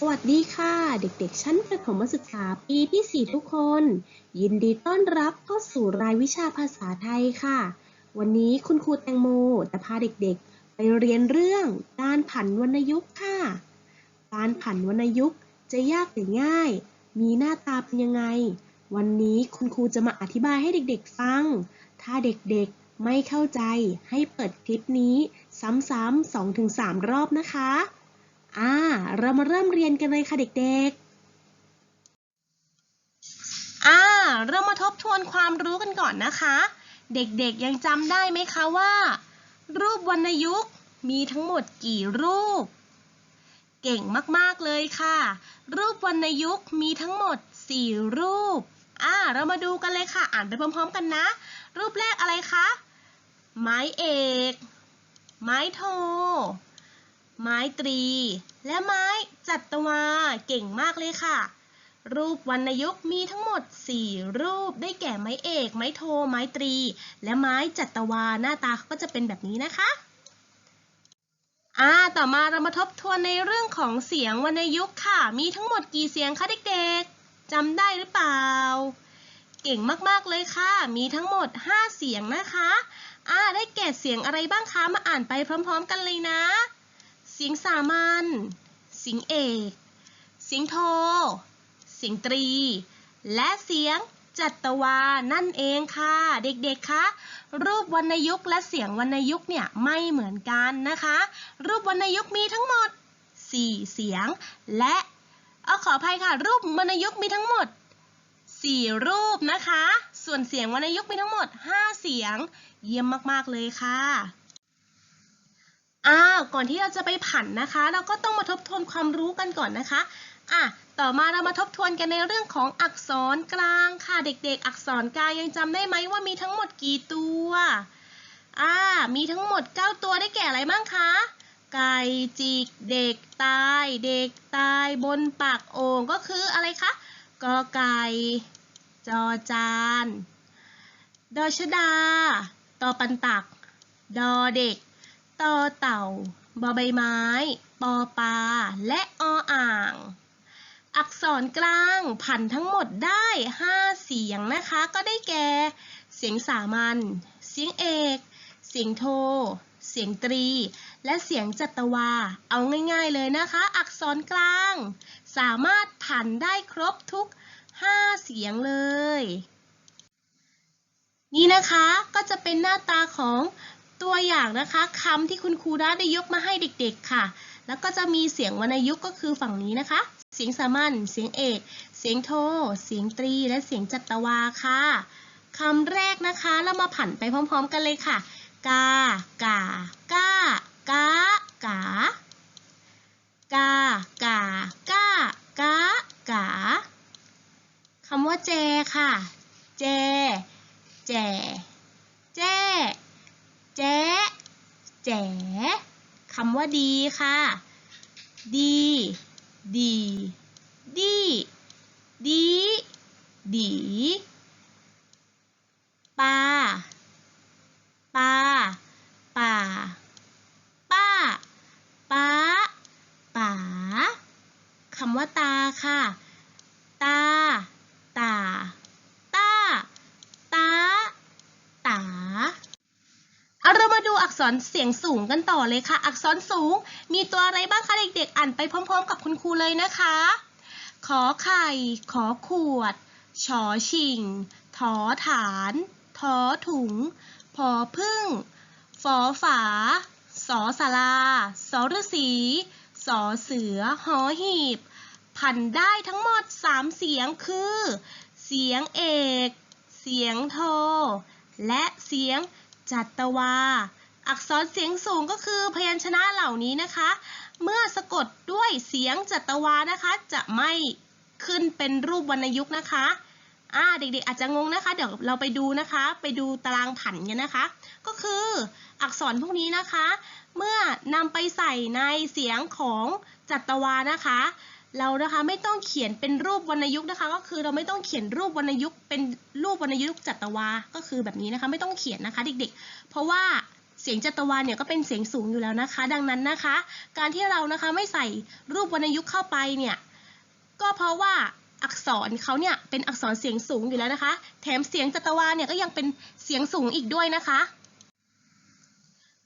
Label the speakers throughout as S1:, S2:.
S1: สวัสดีค่ะ เด็กๆ ชั้นประถมศึกษาปีที่ 4 ทุกคน ยินดีต้อนรับเข้าสู่รายวิชาภาษาไทยค่ะ วันนี้คุณครูแตงโมจะพาเด็กๆ ไปเรียนเรื่องการผันวรรณยุกต์ค่ะ การผันวรรณยุกต์จะยากหรือง่าย มีหน้าตาเป็นยังไง วันนี้คุณครูจะมาอธิบายให้เด็กๆ ฟัง ถ้าเด็กๆไม่เข้าใจให้เปิดคลิปนี้ซ้ำๆ2-3 รอบนะคะ อ่า เรามาเริ่มเรียนกันเลยค่ะเด็กๆ อ่า เรามาทบทวนความรู้กันก่อนนะคะ เด็กๆยังจำได้ไหมคะว่า รูปวรรณยุกต์มีทั้งหมดกี่รูป เก่งมากๆเลยค่ะ รูปวรรณยุกต์มีทั้งหมด 4 รูป อ่า เรามาดูกันเลยค่ะ อ่านไปพร้อม ๆ กันนะ รูปแรกอะไรคะ ไม้เอก ไม้โท ไม้ตรี และไม้จัตวา เก่งมากเลยค่ะ รูปวรรณยุกต์มีทั้งหมด 4 รูปได้แก่ไม้เอก ไม้โท ไม้ตรี และไม้จัตวา หน้าตาเขาก็จะเป็นแบบนี้นะคะอ่าต่อมาเรามาทบทวนในเรื่องของเสียงวรรณยุกต์ค่ะ มีทั้งหมดกี่เสียงคะเด็กๆจำได้หรือเปล่า เก่งมากๆเลยค่ะ มีทั้งหมด 5 เสียงนะคะอ่าได้แก่เสียงอะไรบ้างคะ มาอ่านไปพร้อม ๆ กันเลยนะ เสียงสามัญ เสียงเอก เสียงโท เสียงตรี และเสียงจัตวา นั่นเองค่ะ เด็กๆ คะ รูปวรรณยุกต์และเสียงวรรณยุกต์เนี่ยไม่เหมือนกันนะคะ รูปวรรณยุกต์มีทั้งหมด 4 เสียง และเอาขออภัยค่ะ รูปวรรณยุกต์มีทั้งหมด 4 รูปนะคะ ส่วนเสียงวรรณยุกต์มีทั้งหมด 5 เสียง เยี่ยมมากๆเลยค่ะ อ้าว ก่อนที่เราจะไปผันนะคะ เราก็ต้องมาทบทวนความรู้กันก่อนนะคะ อะ ต่อมาเรามาทบทวนกันในเรื่องของอักษรกลางค่ะ เด็กๆ อักษรกลางยังจำได้ไหมว่ามีทั้งหมดกี่ตัว อ่า มีทั้งหมด 9 ตัวได้แก่อะไรบ้างคะ ไก่จิก เด็กตาย เด็กตายบนปากโอ่งก็คืออะไรคะ กอไก่ จอจาน ดอชดา ตอปันตัก ดอเด็ก ต่อเต่า บอใบไม้ ปอปลา และออ่าง อักษรกลางผันทั้งหมดได้ 5 เสียงนะคะ ก็ได้แก่ เสียงสามัญ เสียงเอก เสียงโท เสียงตรี และเสียงจัตวา เอาง่ายๆเลยนะคะ อักษรกลาง สามารถผันได้ครบทุก 5 เสียงเลยนี่นะคะก็จะเป็นหน้าตาของ ตัวอย่างนะคะคำที่คุณครูได้ยกมาให้เด็กๆค่ะ แล้วก็จะมีเสียงวรรณยุกต์ก็คือฝั่งนี้นะคะ เสียงสามัญเสียงเอก เสียงโท เสียงตรี และเสียงจัตวาค่ะคำแรกนะคะเรามาผันไปพร้อม ๆ กันเลยค่ะ กากากากากากากากากากาคำว่าแจค่ะ แจ แจ แจ แจ๊แจ๋คำว่าดีค่ะ ดี ดี ดี ดี ดีปาปาป่า ป้า ป้า ป๋าคำว่าตาค่ะ ตา ตา ต้า ตา ตา เอาเรามาดูอักษร เสียงสูงกันต่อเลยค่ะ อักษรสูง มีตัวอะไรบ้างคะเด็กๆ อ่านไปพร้อมๆ กับคุณครูเลยนะคะ ขอไข่ ขอขวด ชอชิง ถอฐาน ทอถุง พอพึ่ง ฝอฝา สอสาราสอฤษีสอเสือ หอหีบผันได้ทั้งหมด 3 เสียงคือ เสียงเอก เสียงโท และเสียงจัตวา อักษรเสียงสูงก็คือพยัญชนะเหล่านี้นะคะ เมื่อสะกดด้วยเสียงจัตวานะคะ จะไม่ขึ้นเป็นรูปวรรณยุกต์นะคะอ่าเด็กๆอาจจะงงนะคะ เดี๋ยวเราไปดูนะคะ ไปดูตารางผันกันนะคะ ก็คืออักษรพวกนี้นะคะ เมื่อนำไปใส่ในเสียงของจัตวานะคะ เรานะคะไม่ต้องเขียนเป็นรูปวรรณยุกต์นะคะ ก็คือเราไม่ต้องเขียนรูปวรรณยุกต์เป็นรูปวรรณยุกต์จัตวา ก็คือแบบนี้นะคะ ไม่ต้องเขียนนะคะ เด็กๆ เพราะว่า เสียงจัตวาเนี่ยก็เป็นเสียงสูงอยู่แล้วนะคะ ดังนั้นนะคะ การที่เรานะคะไม่ใส่รูปวรรณยุกต์เข้าไปเนี่ยก็เพราะว่าอักษรเขาเนี่ยเป็นอักษรเสียงสูงอยู่แล้วนะคะ แถมเสียงจัตวาเนี่ยก็ยังเป็นเสียงสูงอีกด้วยนะคะ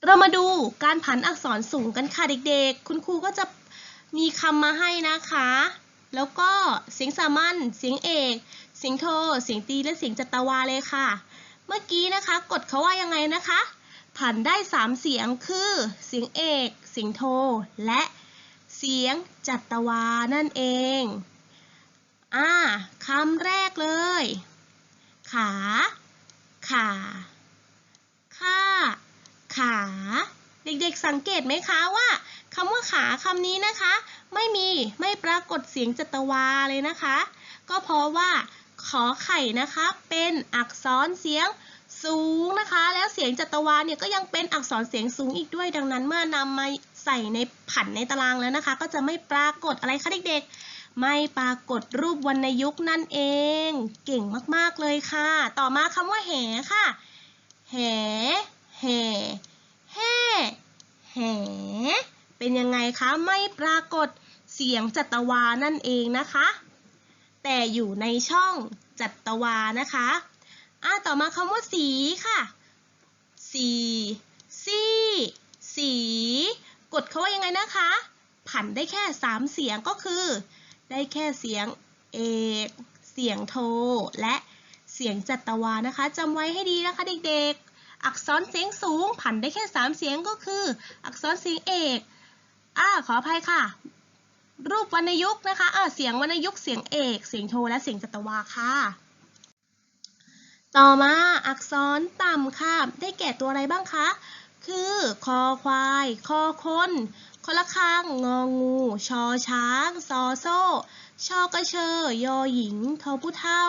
S1: เรามาดูการผันอักษรสูงกันค่ะเด็กๆ คุณครูก็จะมีคำมาให้นะคะ แล้วก็เสียงสามัญเสียงเอก เสียงโท เสียงตีและเสียงจัตวาเลยค่ะ เมื่อกี้นะคะ กดเขาว่ายังไงนะคะ ผันได้สามเสียงคือ เสียงเอก เสียงโท และเสียงจัตวานั่นเอง อ่าคำแรกเลย ขา ขาข้าขา เด็กๆสังเกตไหมคะว่าคำว่าขาคำนี้นะคะ ไม่มีไม่ปรากฏเสียงจัตวาเลยนะคะ ก็เพราะว่าขอไข่นะคะเป็นอักษรเสียง สูงนะคะ แล้วเสียงจัตวาเนี่ยก็ยังเป็นอักษรเสียงสูงอีกด้วย ดังนั้นเมื่อนำมาใส่ในผันในตารางแล้วนะคะ ก็จะไม่ปรากฏอะไรคะเด็กๆ ไม่ปรากฏรูปวรรณยุกต์นั่นเอง เก่งมากๆเลยค่ะ ต่อมาคำว่าแหค่ะ แห แห่แห่แห เป็นยังไงคะ ไม่ปรากฏเสียงจัตวานั่นเองนะคะ แต่อยู่ในช่องจัตวานะคะ อะต่อมาคำว่าสีค่ะ สีซี่สี กดเขาว่ายังไงนะคะ ผันได้แค่สามเสียงก็คือ ได้แค่เสียงเอกเสียงโท และเสียงจัตวานะคะจำไว้ให้ดีนะคะเด็กๆ อักษรเสียงสูง ผันได้แค่สามเสียงก็คือ อักษรเสียงเอกอ่าขออภัยค่ะ รูปวรรณยุกต์นะคะอ่าเสียงวรรณยุกต์เสียงเอก เสียงโทและเสียงจัตวาค่ะ ต่อมาอักษรต่ำค่ะ ได้แก่ตัวอะไรบ้างคะ คือคอควาย คอคนคอละคังงองู ชอช้าง ซอโซ่ ชอกระเชอยอหญิง ทอผู้เท่า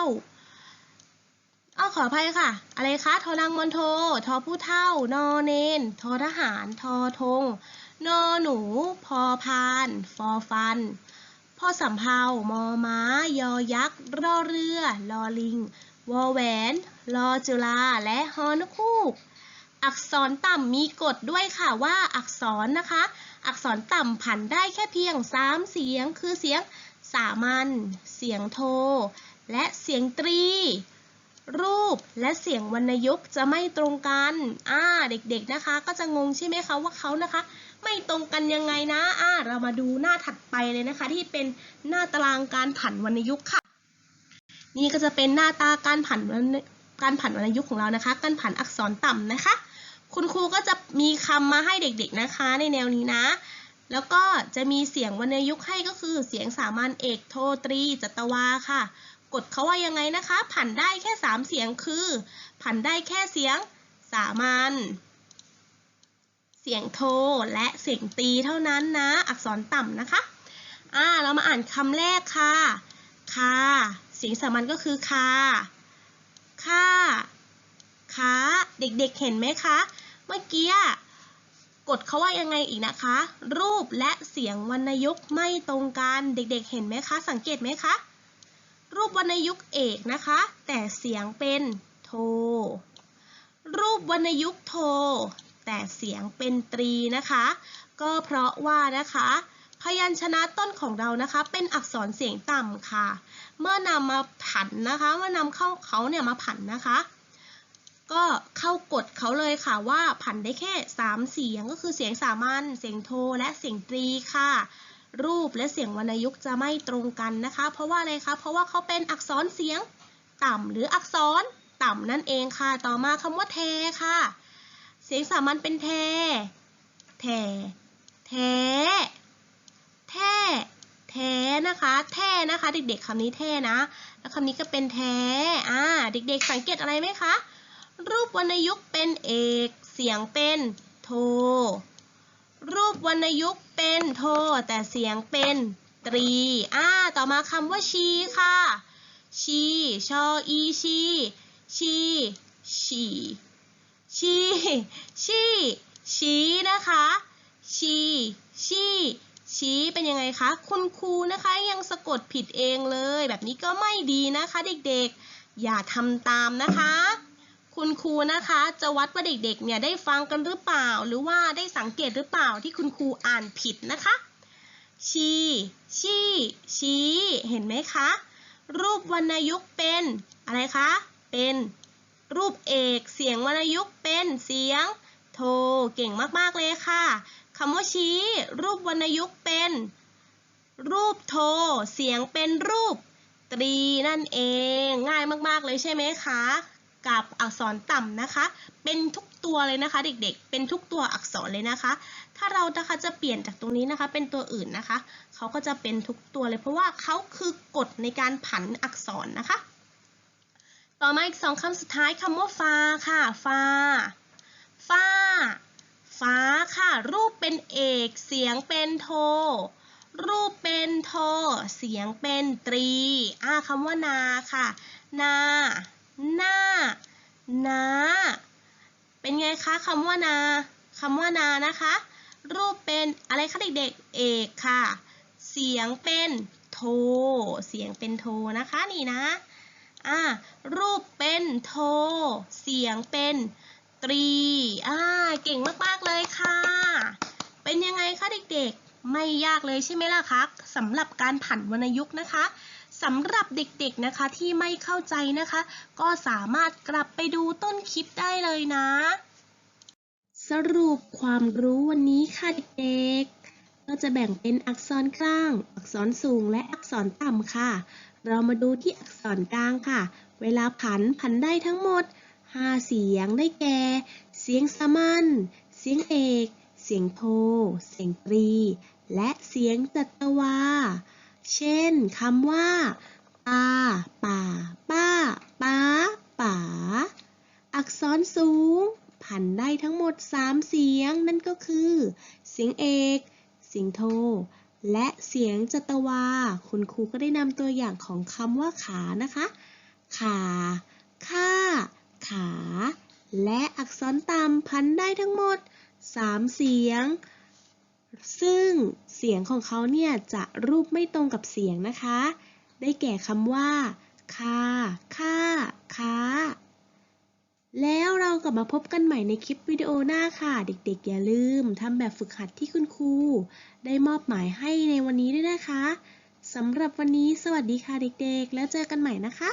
S1: เอขออภัยค่ะ อะไรคะ ทอรังมอนโท ทอผู้เท่า นอเนน ทอทหาร ทอธง นอหนู พอพาน ฟอฟันพ่อสำเภามอม้า ยอยักษ์ รอเรือ ลอลิง วอแหวนลอจุลา และฮอนกคูก อักษรต่ำมีกฎด้วยค่ะว่าอักษรนะคะ อักษรต่ำผันได้แค่เพียง 3 เสียง คือเสียงสามัญ เสียงโท และเสียงตรี รูปและเสียงวรรณยุกต์จะไม่ตรงกัน อ่า เด็กๆนะคะ ก็จะงงใช่ไหมคะว่าเขานะคะ ไม่ตรงกันยังไงนะ อ่า เรามาดูหน้าถัดไปเลยนะคะ ที่เป็นหน้าตารางการผันวรรณยุกต์ค่ะ นี่ก็จะเป็นหน้าตาการผันวรรณการผันวรรณยุกต์ของเรานะคะ การผันอักษรต่ำนะคะ คุณครูก็จะมีคำมาให้เด็กๆนะคะ ในแนวนี้นะ แล้วก็จะมีเสียงวรรณยุกต์ให้ก็คือเสียงสามัญเอกโทตรีจัตวาค่ะ กดเขาว่ายังไงนะคะ ผันได้แค่ 3 เสียงคือ ผันได้แค่เสียงสามัญเสียงโทและเสียงตีเท่านั้นนะ อักษรต่ำนะคะ อ่า เรามาอ่านคำแรกค่ะคาเสียงสามัญก็คือคาค่าค้าเด็กๆเห็นไหมคะ เมื่อกี้กดเขาว่ายังไงอีกนะคะ รูปและเสียงวรรณยุกต์ไม่ตรงกันเด็กๆ เห็นไหมคะ สังเกตไหมคะ รูปวรรณยุกต์เอกนะคะ แต่เสียงเป็นโท รูปวรรณยุกต์โท แต่เสียงเป็นตรีนะคะ ก็เพราะว่านะคะ พยัญชนะต้นของเรานะคะ เป็นอักษรเสียงต่ำค่ะ เมื่อนำมาผันนะคะเมื่อนำเข้าเขาเนี่ยมาผันนะคะ ก็เข้ากฎเขาเลยค่ะว่าผันได้แค่ 3 เสียงก็คือเสียงสามัญเสียงโทและเสียงตรีค่ะ รูปและเสียงวรรณยุกต์จะไม่ตรงกันนะคะ เพราะว่าอะไรคะเพราะว่าเขาเป็นอักษรเสียงต่ำหรืออักษรต่ำนั่นเองค่ะ ต่อมาคำว่าแทค่ะ เสียงสามัญเป็นแท แท แท แท้แท้นะคะ แท้นะคะ เด็กๆคำนี้แท้นะ แล้วคำนี้ก็เป็นแท้อ่าเด็กๆสังเกตอะไรไหมคะ รูปวรรณยุกต์เป็นเอก เสียงเป็นโท รูปวรรณยุกต์เป็นโท แต่เสียงเป็นตรีอ่าต่อมาคำว่าชีค่ะ ชี ชออีชี ชีฉีชีชีชี้นะคะ ชีชี ชี้เป็นยังไงคะ คุณครูนะคะยังสะกดผิดเองเลย แบบนี้ก็ไม่ดีนะคะเด็กๆ อย่าทำตามนะคะ คุณครูนะคะจะวัดว่าเด็กๆเนี่ยได้ฟังกันหรือเปล่า หรือว่าได้สังเกตหรือเปล่าที่คุณครูอ่านผิดนะคะชีชี่ชี้เห็นไหมคะ รูปวรรณยุกต์เป็นอะไรคะ เป็นรูปเอก เสียงวรรณยุกต์เป็นเสียง โท เก่งมากๆเลยค่ะ คำว่าชี้ รูปวรรณยุกต์เป็น รูปโท เสียงเป็นรูปตรีนั่นเอง ง่ายมากๆเลยใช่ไหมคะ กับอักษรต่ำนะคะ เป็นทุกตัวเลยนะคะ เด็กๆ เป็นทุกตัวอักษรเลยนะคะ ถ้าเรานะคะจะเปลี่ยนจากตรงนี้นะคะ เป็นตัวอื่นนะคะเขาก็จะเป็นทุกตัวเลย เพราะว่าเขาคือกฎในการผันอักษรนะคะ ต่อมาอีกสองคำสุดท้ายคำว่าฟาค่ะฟาฟา ฟ้าค่ะ รูปเป็นเอก เสียงเป็นโท รูปเป็นโท เสียงเป็นตรีอ่าคำว่านาค่ะ นาหน้านาเป็นไงคะคำว่านาคำว่านานะคะ รูปเป็นอะไรคะเด็กๆเอกค่ะ เสียงเป็นโท เสียงเป็นโทนะคะนี่นะอ่ารูปเป็นโท เสียงเป็น ตรีอ่าเก่งมากๆเลยค่ะ เป็นยังไงคะเด็กๆ ไม่ยากเลยใช่ไหมล่ะคะสำหรับการผันวรรณยุกต์นะคะสำหรับเด็กๆนะคะที่ไม่เข้าใจนะคะ ก็สามารถกลับไปดูต้นคลิปได้เลยนะ สรุปความรู้วันนี้ค่ะเด็กๆ ก็จะแบ่งเป็นอักษรกลาง อักษรสูงและอักษรต่ำค่ะ เรามาดูที่อักษรกลางค่ะ เวลาผันผันได้ทั้งหมด 5เสียงได้แก่ เสียงสามัญ เสียงเอก เสียงโท เสียงตรี และเสียงจัตวา เช่นคำว่าปาป่า ป้าป้าป๋า อักษรสูง ผันได้ทั้งหมด 3 เสียง นั่นก็คือ เสียงเอก เสียงโท และเสียงจัตวา คุณครูก็ได้นำตัวอย่างของคำว่าขานะคะ ขาค่า ขา และอักษรต่ำพันได้ทั้งหมด 3 เสียง ซึ่งเสียงของเขาเนี่ยจะรูปไม่ตรงกับเสียงนะคะ ได้แก่คำว่า คา ค่า ค้า แล้วเรากลับมาพบกันใหม่ในคลิปวิดีโอหน้าค่ะ เด็กๆ อย่าลืมทำแบบฝึกหัดที่คุณครู ได้มอบหมายให้ในวันนี้ด้วยนะคะสำหรับวันนี้สวัสดีค่ะเด็กๆ แล้วเจอกันใหม่นะคะ